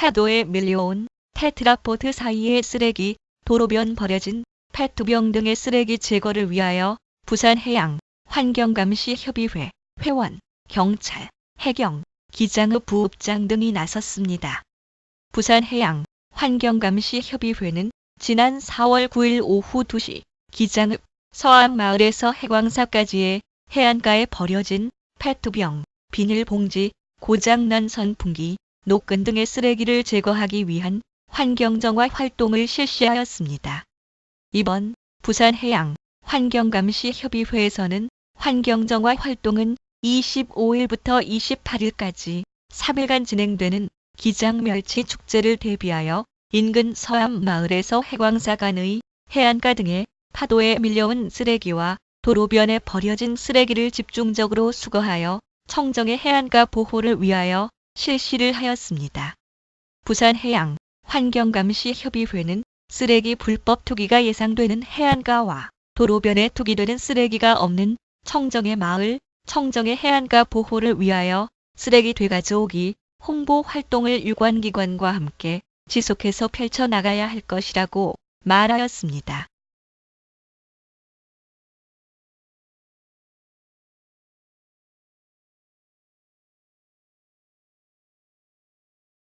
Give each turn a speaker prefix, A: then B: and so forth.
A: 파도에 밀려온 테트라포트 사이의 쓰레기, 도로변 버려진 페트병 등의 쓰레기 제거를 위하여 부산해양 환경감시협의회 회원, 경찰, 해경, 기장읍 부읍장 등이 나섰습니다. 부산해양 환경감시협의회는 지난 4월 9일 오후 2시 기장읍 서안마을에서 해광사까지의 해안가에 버려진 페트병, 비닐봉지, 고장난 선풍기, 노끈 등의 쓰레기를 제거하기 위한 환경정화 활동을 실시하였습니다. 이번 부산해양 환경감시협의회에서는 환경정화 활동은 25일부터 28일까지 3일간 진행되는 기장멸치 축제를 대비하여 인근 서암 마을에서 해광사 간의 해안가 등의 파도에 밀려온 쓰레기와 도로변에 버려진 쓰레기를 집중적으로 수거하여 청정의 해안가 보호를 위하여 실시를 하였습니다. 부산해양 환경감시협의회는 쓰레기 불법 투기가 예상되는 해안가와 도로변에 투기되는 쓰레기가 없는 청정의 마을, 청정의 해안가 보호를 위하여 쓰레기 되가져오기 홍보 활동을 유관기관과 함께 지속해서 펼쳐 나가야 할 것이라고 말하였습니다.